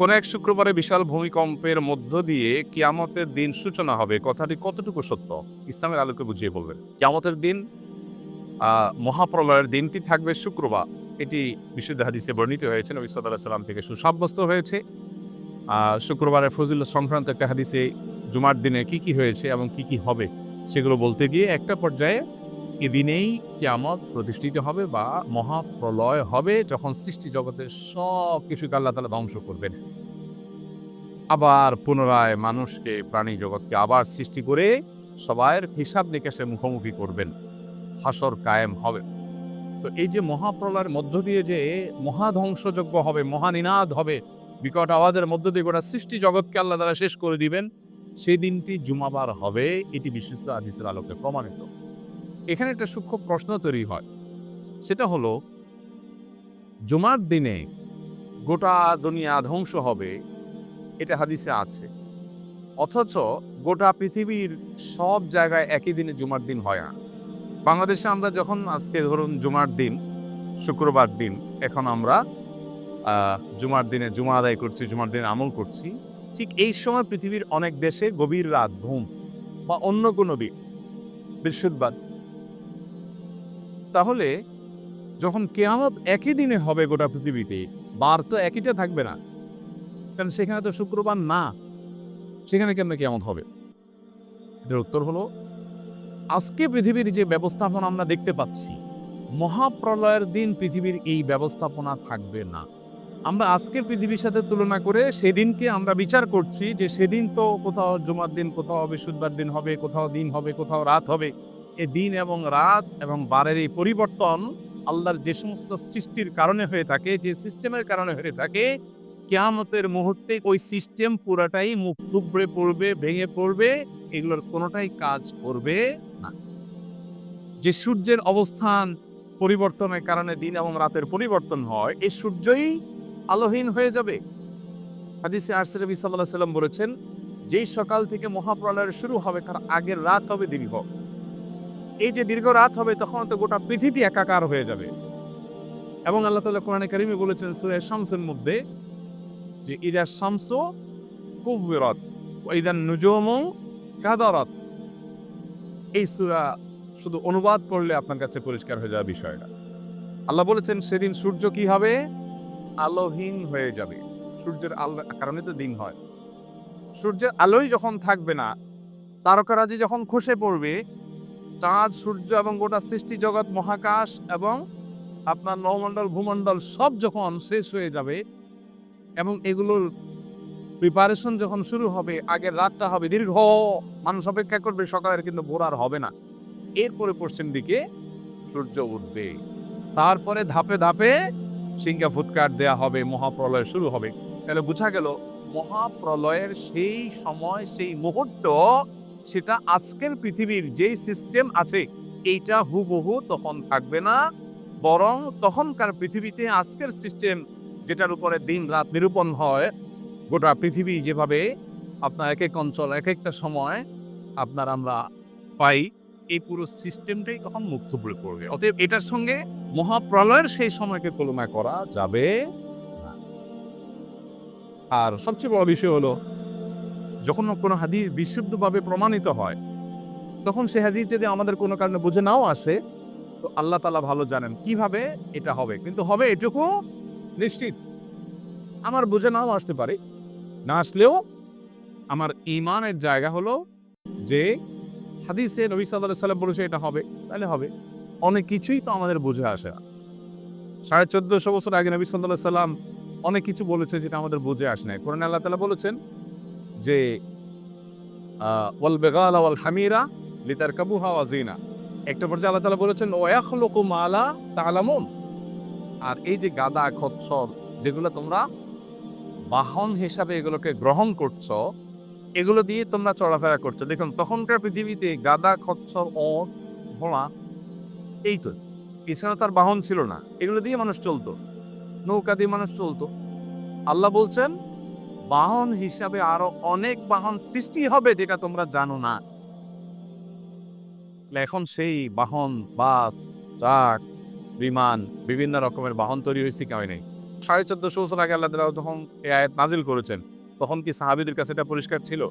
কোন এক শুক্রবারে বিশাল ভূমিকম্পের মধ্য দিয়ে কিয়ামতের দিন সূচনা হবে। কথাটি কতটুকু সত্য? ইসলামের আলোকে বুঝিয়ে বলবেন কিয়ামতের দিন মহাপ্রলয়ের দিনটি থাকবে শুক্রবার। এটি বিশুদ্ধ হাদিসে বর্ণিত হয়েছে। নবী সাল্লাহ সাল্লাম থেকে সুসাব্যস্ত হয়েছে। শুক্রবারের ফজিল সংক্রান্ত একটা হাদিসে জুমার দিনে কি কি হয়েছে এবং কি কি হবে, সেগুলো বলতে গিয়ে একটা পর্যায়ে এদিনেই কিয়ামত প্রতিষ্ঠিত হবে বা মহাপ্রলয় হবে যখন সৃষ্টি জগতের সব কিছুকে আল্লাহ তালা ধ্বংস করবেন। আবার পুনরায় মানুষকে, প্রাণী জগৎকে আবার সৃষ্টি করে সবাইয়ের হিসাব নিকাশে মুখোমুখি করবেন। হাসর কায়েম হবে। তো এই যে মহাপ্রলয়ের মধ্য দিয়ে যে মহাধ্বংসযজ্ঞ হবে, মহানিনাদ হবে, বিকট আওয়াজের মধ্য দিয়ে গোটা সৃষ্টি জগৎকে আল্লাহ তারা শেষ করে দিবেন সেই দিনটি জুমাবার হবে। এটি বিশুদ্ধ আদিসের আলোকে প্রমাণিত। এখানে একটা সূক্ষ্ম প্রশ্ন তৈরি হয়। সেটা হলো, জুমার দিনে গোটা দুনিয়া ধ্বংস হবে, এটা হাদিসে আছে। অথচ গোটা পৃথিবীর সব জায়গায় একই দিনে জুমার দিন হয় না। বাংলাদেশে আমরা যখন আজকে ধরুন জুমার দিন, শুক্রবার দিন, এখন আমরা জুমার দিনে জুমা আদায় করছি, জুমার দিনে আমল করছি, ঠিক এই সময় পৃথিবীর অনেক দেশে গভীর রাত, ঘুম বা অন্য কোনো দিন, বৃহস্পতিবার তাহলে যখন কেয়ামত একই দিনে হবে গোটা পৃথিবীতে, বার তো একইটা থাকবে না। কারণ সেখানে তো শুক্রবার না, সেখানে কেমন কেয়ামত হবে? এটার উত্তর হলো, আজকে পৃথিবীর যে ব্যবস্থাপনা আমরা দেখতে পাচ্ছি, মহাপ্রলয়ের দিন পৃথিবীর এই ব্যবস্থাপনা থাকবে না। আমরা আজকের পৃথিবীর সাথে তুলনা করে সেদিনকে আমরা বিচার করছি যে সেদিন তো কোথাও জুমার দিন, কোথাও বৃহস্পতিবার দিন হবে, কোথাও দিন হবে, কোথাও রাত হবে। এই দিন এবং রাত এবং বারের এই পরিবর্তন আল্লাহর যে সমস্ত সৃষ্টির কারণে হয়ে থাকে, যে সিস্টেমের কারণে হয়ে থাকে, কেয়ামতের মুহূর্তে ওই সিস্টেম পুরাটাই মুখ থুবড়ে পড়বে, ভেঙে পড়বে, এগুলোর কোনোটাই কাজ করবে না। যে সূর্যের অবস্থান পরিবর্তনের কারণে দিন এবং রাতের পরিবর্তন হয় এই সূর্যই আলোহীন হয়ে যাবে। হাদিসে আরসে নবী সাল্লাহ সাল্লাম বলেছেন, যেই সকাল থেকে মহাপ্রলয়ের শুরু হবে, তার আগের রাত হবে দীর্ঘ এই যে দীর্ঘ রাত হবে, তখন তো গোটা পৃথিবী একাকার হয়ে যাবে। এবং আল্লাহ তাআলা কোরআনে কারিমে বলেছেন সূরা শামসের মধ্যে যে, ইদা শামস কুবরাত ওয়া ইদা নুজুমু কাদারাত। এই সুরা শুধু অনুবাদ করলে আপনার কাছে পরিষ্কার হয়ে যাবে বিষয়টা। আল্লাহ বলেছেন, সেদিন সূর্য কি হবে? আলোহীন হয়ে যাবে। সূর্যের আলো, কারণে তো দিন হয়। সূর্যের আলোই যখন থাকবে না, তারকারাজি যখন খসে পড়বে চাঁদ, সূর্য এবং গোটা সৃষ্টি জগৎ, মহাকাশ এবং আপনার নৌমণ্ডল, ভূমণ্ডল সব যখন শেষ হয়ে যাবে এবং এগুলোর প্রিপারেশন যখন শুরু হবে, আগের রাতটা হবে দীর্ঘ, মানুষ অপেক্ষা করবে, সকালের কিন্তু ভোর আর হবে না। এরপরে পশ্চিম দিকে সূর্য উঠবে। তারপরে ধাপে ধাপে সিংহা ফুৎকার দেয়া হবে, মহাপ্রলয় শুরু হবে। তাহলে বোঝা গেল, মহাপ্রলয়ের সেই সময়, সেই মুহূর্ত সেটা আজকের পৃথিবীর যেই সিস্টেম আছে, এইটা হুবহু তখন থাকবে না। বরং তখনকার পৃথিবীতে আজকের সিস্টেম যেটার উপরে দিন রাত নিরূপণ হয়, গোটা পৃথিবী যেভাবে আপনার এক এক অঞ্চল এক একটা সময় আপনার আমরা পাই, এই পুরো সিস্টেমটাই তখন মুক্ত পড়ে পড়বে। অতএব এটার সঙ্গে মহাপ্রলয়ের সেই সময়কে তুলনা করা যাবে আর সবচেয়ে বড় বিষয় হলো যখন কোনো হাদিস বিশুদ্ধভাবে প্রমাণিত হয়, তখন সে হাদিস যদি আমাদের কোনো কারণে বুঝে নাও আসে, তো আল্লাহ তালা ভালো জানেন কীভাবে এটা হবে। কিন্তু হবে এটুকু নিশ্চিত। আমার বুঝে নাও আসতে পারে। না আসলেও আমার ইমানের জায়গা হলো যে হাদিসে নবী সাল্লাহ সাল্লাম বলেছে এটা হবে, তাহলে হবে। অনেক কিছুই তো আমাদের বুঝে আসে না। সাড়ে চোদ্দশো বছর আগে নবী সাল্লাহ সাল্লাম অনেক কিছু বলেছে যেটা আমাদের বুঝে আসে না কোরআন আল্লাহ তালা বলেছেন যে ওয়াল বেগাল ওয়াল হামিরা লিতার কাবুহা ওয়াজিনা একটা পর্যায়ে আল্লাহ তালা বলেছেন ওয়াখলুকু মালা তালামুন আর এই যে গাদা খচ্চর যেগুলো তোমরা বাহন হিসাবে এগুলোকে গ্রহণ করছ, এগুলো দিয়ে তোমরা চলাফেরা করছ। দেখুন, তখনকার পৃথিবীতে গাদা খচ্চর ওট ঘোড়া এই তো। এছাড়া তার বাহন ছিল না। এগুলো দিয়ে মানুষ চলতো। নৌকা দিয়ে মানুষ চলতো। আল্লাহ বলছেন বাহন হিসাবে আরও অনেক বাহন সৃষ্টি হবে যেটা তোমরা জানো না। এখন সেই বাহন, বাস, ট্রাক, বিমান, বিভিন্ন রকমের বাহন তৈরি হয়েছে কেউ নেই? সাড়ে চোদ্দশো বছর আগে আল্লাহ তাআলা তখন এই আয়াত নাজিল করেছেন। তখন কি সাহাবিদের কাছে এটা পরিষ্কার ছিল?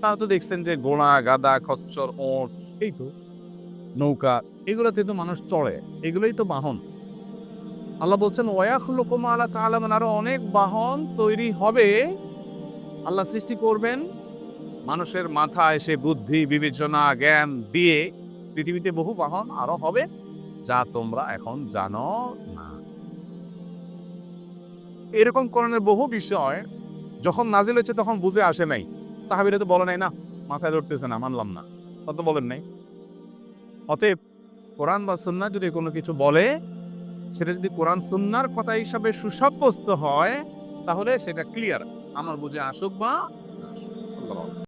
তারা তো দেখছেন যে গোড়া গাদা খচ্চর, ওঁট, এই তো নৌকা, এগুলোতে তো মানুষ চড়ে। এগুলোই তো বাহন। আল্লাহ বলছেন ওয়াখলুকুম আলা তাআলামান আরও অনেক বাহন তৈরি হবে। আল্লাহ সৃষ্টি করবেন, মানুষের মাথায় সে বুদ্ধি, বিবেচনা, জ্ঞান দিয়ে পৃথিবীতে বহু বাহন আরও হবে যা তোমরা এখন জানো না। এরকম করণের বহু বিষয় যখন নাজিল হচ্ছে তখন বুঝে আসে নাই। সাহাবিরা তো বলে নাই, না, মাথায় ধরতেছে না, মানলাম না। তত বলেন নাই। অতএব কোরআন বা সুন্নাহ যদি কোনো কিছু বলে সেটা যদি কোরআন সুন্নার কথা হিসাবে সুসাব্যস্ত হয়, তাহলে সেটা ক্লিয়ার আমার বুঝে আসুক বা